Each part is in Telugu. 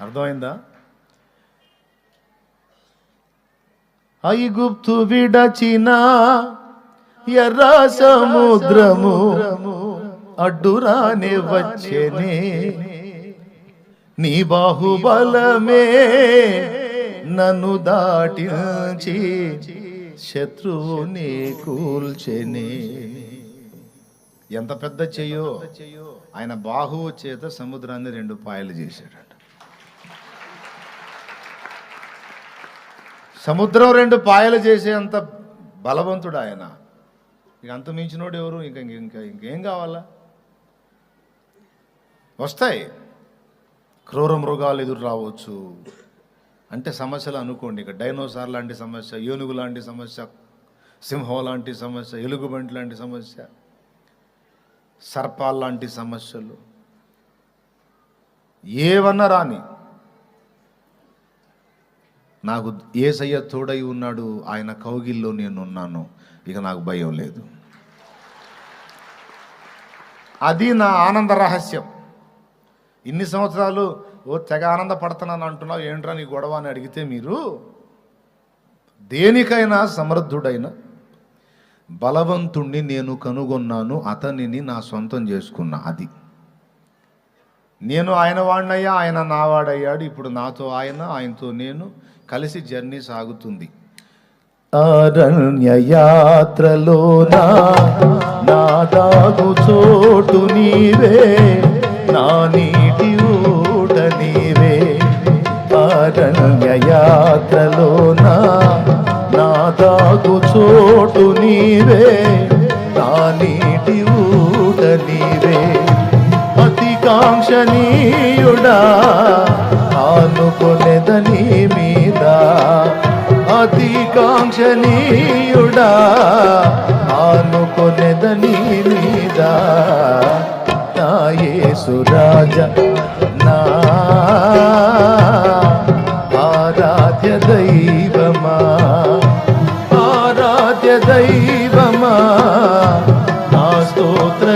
అర్థమైందా? ఐగుప్తు విడచిన ఎర్ర సముద్రము అడ్డురాని వచ్చేనే. నీ బాహుబలమే నన్ను దాటించి శత్రువుని కూల్చెని. ఎంత పెద్ద చెయ్యో. ఆయన బాహువు చేత సముద్రాన్ని రెండు పాయలు చేశాడట. సముద్రం రెండు పాయలు చేసేంత బలవంతుడు ఆయన. ఇక అంత మించినోడు ఎవరు? ఇంకా ఇంకా ఇంకేం కావాలా? వస్తాయి. క్రూర మృగాలు ఎదురు రావచ్చు. అంటే సమస్యలు అనుకోండి. ఇక డైనోసార్ లాంటి సమస్య ఏనుగు లాంటి సమస్య సింహం లాంటి సమస్య ఎలుగుబంటి లాంటి సమస్య సర్పాల్ లాంటి సమస్యలు. ఏవన్నా రాని నాకు ఏసయ్య తోడై ఉన్నాడు ఆయన కౌగిల్లో నేను ఉన్నాను ఇక నాకు భయం లేదు. అది నా ఆనంద రహస్యం. ఇన్ని సంవత్సరాలు ఓ తెగ ఆనందపడుతున్నాను అంటున్నావు ఏంట్రా నీ గొడవ అని అడిగితే మీరు దేనికైనా సమర్థుడైన బలవంతుణ్ణి నేను కనుగొన్నాను అతనిని నా సొంతం చేసుకున్నా అది. నేను ఆయన వాడినయ్యా ఆయన నావాడయ్యాడు ఇప్పుడు నాతో ఆయన ఆయనతో నేను కలిసి జర్నీ సాగుతుంది. అరణ్యయాత్రలో యాత్రలో నా చోటు నీవే నా నీటి ఊట నీవే. అరణ్యయాత్రలో యాత్రలో నా చోటు నీవే కాంక్షణీయుడా ఆనుకునేదని మీద అతి కాంక్షణీయుడా ఆనుకునేదని మీద నా యేసు నా ఆరాధ్య దైవమా ఆరాధ్య దైవమా నా స్తోత్ర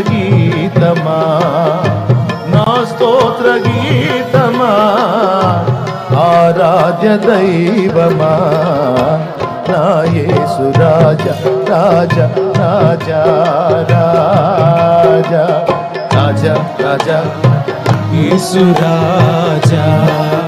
ఆరాధ్య దైవమా? నా రాజ రాజ రాజ రాజ రాజ రాజా రాజా. యేసు రాజా.